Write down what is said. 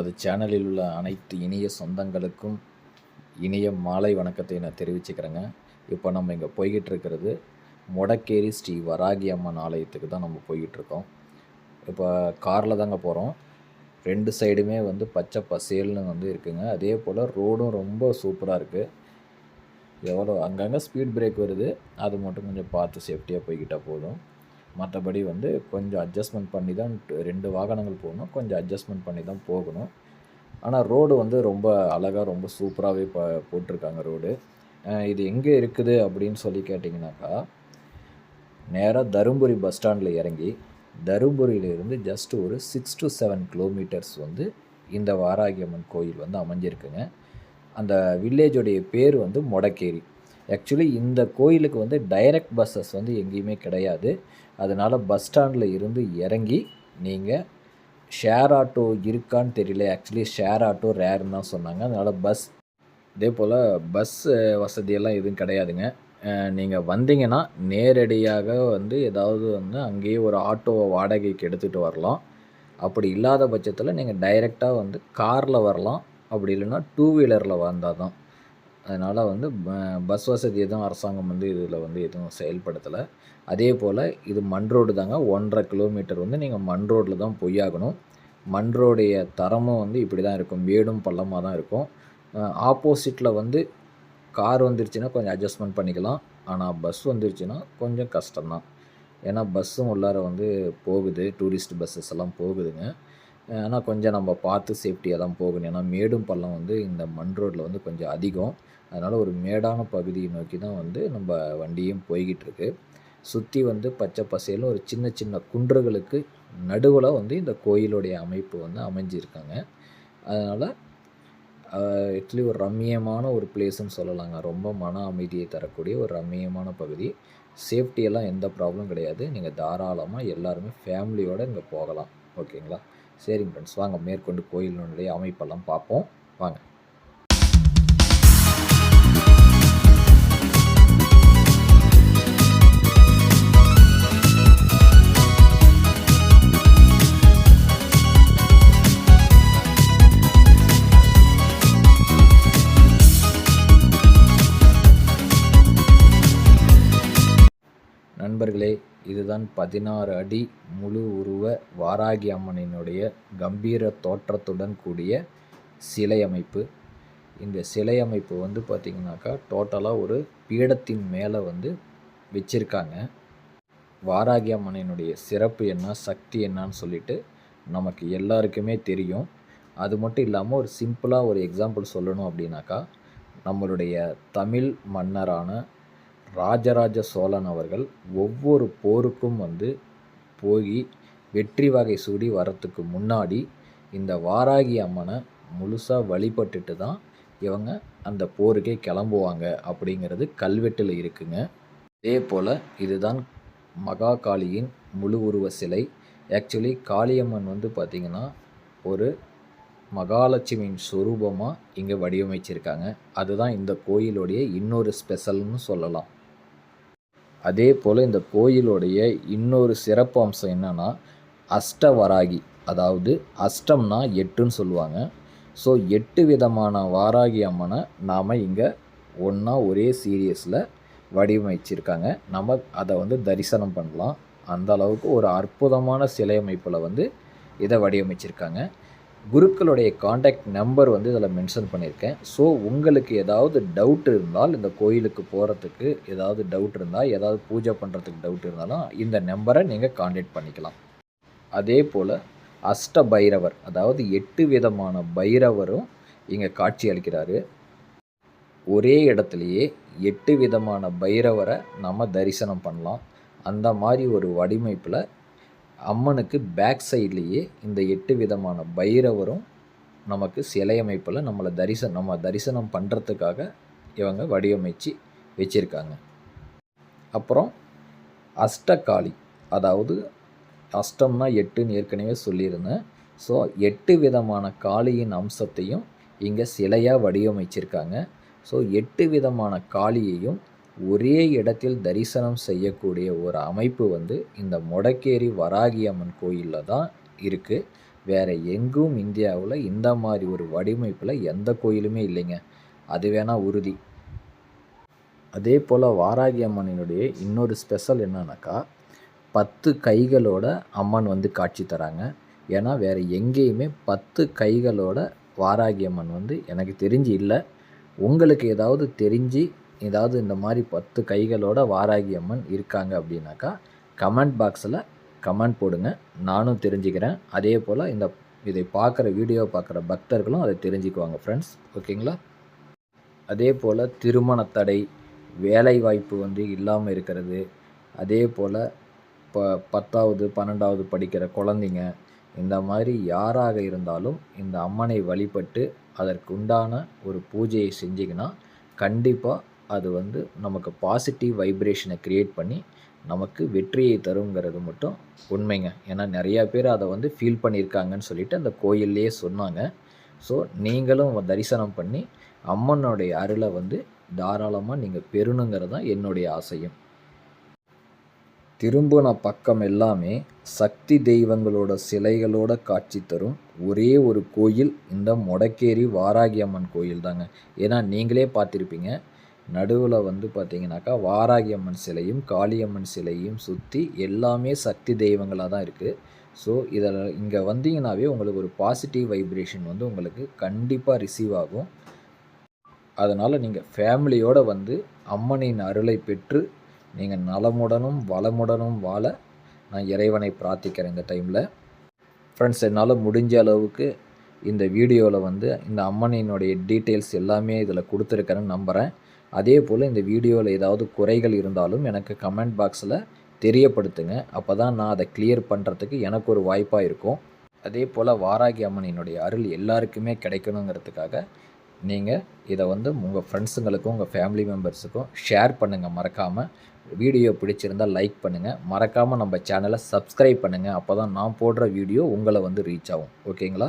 நமது சேனலில் உள்ள அனைத்து இனிய சொந்தங்களுக்கும் இனிய மாலை வணக்கத்தை நான் தெரிவிச்சுக்கிறேங்க. இப்போ நம்ம இங்கே போய்கிட்டு இருக்கிறது மொடக்கேரி ஸ்ரீ வராகி அம்மன் ஆலயத்துக்கு தான் நம்ம போய்கிட்டு இருக்கோம் இப்போ காரில் தாங்க போகிறோம் ரெண்டு சைடுமே வந்து பச்சை பசேல்னு வந்து இருக்குங்க. அதே போல் ரோடும் ரொம்ப சூப்பராக இருக்குது எவ்வளோ அங்கங்கே ஸ்பீட் பிரேக் வருது. அது மட்டும் கொஞ்சம் பார்த்து சேஃப்டியாக போய்கிட்டால் போதும். மற்றபடி வந்து கொஞ்சம் அட்ஜஸ்ட்மெண்ட் பண்ணி தான் ரெண்டு வாகனங்கள் போகணும். கொஞ்சம் அட்ஜஸ்ட்மெண்ட் பண்ணி தான் போகணும். ஆனால் ரோடு வந்து ரொம்ப அழகாக ரொம்ப சூப்பராகவே ப போட்டிருக்காங்க ரோடு இது எங்கே இருக்குது அப்படின்னு சொல்லி கேட்டிங்கனாக்கா நேராக தருமபுரி பஸ் ஸ்டாண்டில் இறங்கி தருமபுரியிலிருந்து ஜஸ்ட் ஒரு சிக்ஸ் டு செவன் கிலோமீட்டர்ஸ் வந்து இந்த வாராகி அம்மன் கோயில் வந்து அமைஞ்சிருக்குங்க. அந்த வில்லேஜோடைய பேர் வந்து மொடக்கேரி. ஆக்சுவலி இந்த கோயிலுக்கு வந்து டைரக்ட் பஸ்ஸஸ் வந்து எங்கேயுமே கிடையாது. அதனால் பஸ் ஸ்டாண்டில் இருந்து இறங்கி நீங்கள் ஷேர் ஆட்டோ இருக்கான்னு தெரியல. ஆக்சுவலி ஷேர் ஆட்டோ ரேர்னு தான் சொன்னாங்க. அதனால் பஸ் இதே போல் பஸ் வசதியெல்லாம் எதுவும் கிடையாதுங்க. நீங்கள் வந்தீங்கன்னா நேரடியாக வந்து ஏதாவது வந்து அங்கேயே ஒரு ஆட்டோவை வாடகைக்கு எடுத்துகிட்டு வரலாம். அப்படி இல்லாத பட்சத்தில் நீங்கள் டைரெக்டாக வந்து காரில் வரலாம். அப்படி இல்லைன்னா டூ வீலரில் வந்தால் தான் அதனால் வந்து பஸ் வசதி எதுவும் அரசாங்கம் வந்து இதில் வந்து எதுவும் செயல்படுத்தலை. அதே போல் இது மண் ரோடு தாங்க. ஒன்றரை கிலோமீட்டர் வந்து நீங்கள் மண் ரோட்டில் தான் பொய்யாகணும் மண் ரோடைய தரமும் வந்து இப்படி தான் இருக்கும். மேடும் பள்ளமாக தான் இருக்கும் ஆப்போசிட்டில் வந்து கார் வந்துருச்சுன்னா கொஞ்சம் அட்ஜஸ்ட்மெண்ட் பண்ணிக்கலாம். ஆனால் பஸ் வந்துருச்சுன்னா கொஞ்சம் கஷ்டம்தான். ஏன்னா பஸ்ஸும் உள்ளார வந்து போகுது. டூரிஸ்ட் பஸ்ஸஸ் எல்லாம் போகுதுங்க. ஆனால் கொஞ்சம் நம்ம பார்த்து சேஃப்டியாக தான் போகணும். ஏன்னா மேடும் பள்ளம் வந்து இந்த மண் ரோட்டில் வந்து கொஞ்சம் அதிகம். அதனால் ஒரு மேடான பகுதியை நோக்கி தான் வந்து நம்ம வண்டியும் போய்கிட்டு இருக்கு. சுற்றி வந்து பச்சை பசையில் ஒரு சின்ன சின்ன குன்றுகளுக்கு நடுவில் வந்து இந்த கோயிலுடைய அமைப்பு வந்து அமைஞ்சிருக்காங்க. அதனால் ஆக்சுவலி ஒரு ரம்மியமான ஒரு பிளேஸ்ன்னு சொல்லலாங்க. ரொம்ப மன அமைதியை தரக்கூடிய ஒரு ரம்மியமான பகுதி. சேஃப்டியெல்லாம் எந்த ப்ராப்ளம் கிடையாது. நீங்கள் தாராளமாக எல்லாருமே ஃபேமிலியோடு இங்கே போகலாம். ஓகேங்களா சரிங்க ஃப்ரெண்ட்ஸ் வாங்க மேற்கொண்டு கோயிலினுடைய அமைப்பெல்லாம் பார்ப்போம். வாங்க. நண்பர்களே இதுதான் பதினாறு அடி முழு உருவ வாராகி அம்மனினுடைய கம்பீர தோற்றத்துடன் கூடிய சிலை அமைப்பு. இந்த சிலை அமைப்பு வந்து பார்த்திங்கனாக்கா டோட்டலாக ஒரு பீடத்தின் மேலே வந்து வச்சுருக்காங்க. வாராகி அம்மனினுடைய சிறப்பு என்ன சக்தி என்னன்னு சொல்லிட்டு நமக்கு எல்லாருக்குமே தெரியும். அது மட்டும் இல்லாமல் ஒரு சிம்பிளாக ஒரு எக்ஸாம்பிள் சொல்லணும் அப்படின்னாக்கா நம்மளுடைய தமிழ் மன்னரான ராஜராஜ சோழன் அவர்கள் ஒவ்வொரு போருக்கும் வந்து போய் வெற்றி வகை சூடி வரத்துக்கு முன்னாடி இந்த வாராகி அம்மனை முழுசாக வழிபட்டுட்டு தான் இவங்க அந்த போருக்கே கிளம்புவாங்க அப்படிங்கிறது கல்வெட்டில் இருக்குங்க. அதே போல் இதுதான் மகா காளியின் முழு உருவ சிலை. ஆக்சுவலி காளியம்மன் வந்து பார்த்திங்கன்னா ஒரு மகாலட்சுமியின் சொரூபமாக இங்கே வடிவமைச்சிருக்காங்க. அதுதான் இந்த கோயிலுடைய இன்னொரு ஸ்பெஷல்னு சொல்லலாம். அதே போல் இந்த கோயிலுடைய இன்னொரு சிறப்பு அம்சம் என்னென்னா அஷ்டவராகி அதாவது அஷ்டம்னா எட்டுன்னு சொல்லுவாங்க. ஸோ எட்டு விதமான வாராகி அம்மனை நாம் இங்கே ஒன்றா ஒரே சீரியஸில் வடிவமைச்சிருக்காங்க. நம்ம அதை வந்து தரிசனம் பண்ணலாம். அந்த அளவுக்கு ஒரு அற்புதமான சிலை அமைப்பில் வந்து இதை வடிவமைச்சிருக்காங்க. குருக்களுடைய காண்டாக்ட் நம்பர் வந்து இதில் மென்ஷன் பண்ணியிருக்கேன். ஸோ உங்களுக்கு ஏதாவது டவுட் இருந்தால் இந்த கோயிலுக்கு போகிறதுக்கு ஏதாவது டவுட் இருந்தால் ஏதாவது பூஜை பண்ணுறதுக்கு டவுட் இருந்தாலும் இந்த நம்பரை நீங்கள் காண்டாக்ட் பண்ணிக்கலாம். அதே போல் அஷ்ட பைரவர் அதாவது எட்டு விதமான பைரவரும் இங்கே காட்சி அளிக்கிறாரு. ஒரே இடத்துலையே எட்டு விதமான பைரவரை நம்ம தரிசனம் பண்ணலாம். அந்த மாதிரி ஒரு வடிவமைப்பில் அம்மனுக்கு பேக் சைட்லேயே இந்த எட்டு விதமான பைரவரும் நமக்கு சிலை அமைப்பில் நம்மளை தரிசனம் நம்ம தரிசனம் பண்ணுறதுக்காக இவங்க வடிவமைச்சு வச்சுருக்காங்க. அப்புறம் அஷ்டகாளி அதாவது அஷ்டம்னா எட்டுன்னு ஏற்கனவே சொல்லியிருந்தேன். ஸோ எட்டு விதமான காளியின் அம்சத்தையும் இங்கே சிலையாக வடிவமைச்சிருக்காங்க. ஸோ எட்டு விதமான காளியையும் ஒரே இடத்தில் தரிசனம் செய்யக்கூடிய ஒரு அமைப்பு வந்து இந்த மொடக்கேரி வராகியம்மன் கோயிலில் தான் இருக்குது வேறு எங்கும் இந்தியாவில் இந்த மாதிரி ஒரு வடிவமைப்பில் எந்த கோயிலுமே இல்லைங்க. அது வேணால் உறுதி. அதே போல் வாராகி அம்மனினுடைய இன்னொரு ஸ்பெஷல் என்னன்னாக்கா பத்து கைகளோட அம்மன் வந்து காட்சி தராங்க. ஏன்னா வேறு எங்கேயுமே பத்து கைகளோட வாராகி அம்மன் வந்து எனக்கு தெரிஞ்சு இல்லை. உங்களுக்கு ஏதாவது தெரிஞ்சு ஏதாவது இந்த மாதிரி பத்து கைகளோட வாராகி அம்மன் இருக்காங்க அப்படின்னாக்கா கமெண்ட் பாக்ஸில் கமெண்ட் போடுங்க. நானும் தெரிஞ்சுக்கிறேன். அதே போல் இந்த இதை பார்க்குற வீடியோ பார்க்குற பக்தர்களும் அதை தெரிஞ்சுக்குவாங்க ஃப்ரெண்ட்ஸ் ஓகேங்களா அதே போல் திருமண தடை வேலை வாய்ப்பு வந்து இல்லாமல் இருக்கிறது. அதே போல் இப்போ பத்தாவது பன்னெண்டாவது படிக்கிற குழந்தைங்க இந்த மாதிரி யாராக இருந்தாலும் இந்த அம்மனை வழிபட்டு அதற்குண்டான ஒரு பூஜையை செஞ்சிங்கன்னா கண்டிப்பாக அது வந்து நமக்கு பாசிட்டிவ் வைப்ரேஷனை க்ரியேட் பண்ணி நமக்கு வெற்றியை தருங்கிறது மட்டும் உண்மைங்க. ஏன்னா நிறையா பேர் அதை வந்து ஃபீல் பண்ணியிருக்காங்கன்னு சொல்லிட்டு அந்த கோயில்லையே சொன்னாங்க. ஸோ நீங்களும் தரிசனம் பண்ணி அம்மனுடைய அருளை வந்து தாராளமாக நீங்கள் பெறணுங்கிறது தான் என்னுடைய ஆசையும். திரும்பின பக்கம் எல்லாமே சக்தி தெய்வங்களோட சிலைகளோட காட்சி தரும். ஒரே ஒரு கோயில் இந்த மொடக்கேரி வாராகி அம்மன் கோயில் தாங்க ஏன்னா நீங்களே பார்த்துருப்பீங்க. நடுவில் வந்து பார்த்திங்கனாக்கா வாராகி அம்மன் சிலையும் காளியம்மன் சிலையும் சுற்றி எல்லாமே சக்தி தெய்வங்களாக தான் இருக்குது ஸோ இதில் இங்கே வந்தீங்கன்னாவே உங்களுக்கு ஒரு பாசிட்டிவ் வைப்ரேஷன் வந்து உங்களுக்கு கண்டிப்பாக ரிசீவ் ஆகும். அதனால் நீங்கள் ஃபேமிலியோடு வந்து அம்மனின் அருளை பெற்று நீங்கள் நலமுடனும் வளமுடனும் வாழ நான் இறைவனை பிரார்த்திக்கிறேன் இந்த டைமில் ஃப்ரெண்ட்ஸ் என்னால் முடிஞ்ச அளவுக்கு இந்த வீடியோவில் வந்து இந்த அம்மனினுடைய டீட்டெயில்ஸ் எல்லாமே இதில் கொடுத்துருக்கேன்னு நம்புகிறேன் அதே போல் இந்த வீடியோவில் ஏதாவது குறைகள் இருந்தாலும் எனக்கு கமெண்ட் பாக்ஸில் தெரியப்படுத்துங்க. அப்போ தான் நான் அதை கிளியர் பண்ணுறதுக்கு எனக்கு ஒரு வாய்ப்பாக இருக்கும். அதே போல் வாராகி அம்மனினுடைய அருள் எல்லாருக்குமே கிடைக்கணுங்கிறதுக்காக நீங்கள் இதை வந்து உங்கள் ஃப்ரெண்ட்ஸுங்களுக்கும் உங்கள் ஃபேமிலி மெம்பர்ஸுக்கும் ஷேர் பண்ணுங்கள் மறக்காமல் வீடியோ பிடிச்சிருந்தால் லைக் பண்ணுங்கள் மறக்காமல் நம்ம சேனலை சப்ஸ்கிரைப் பண்ணுங்கள் அப்போ தான் நான் போடுற வீடியோ உங்களை வந்து ரீச் ஆகும். ஓகேங்களா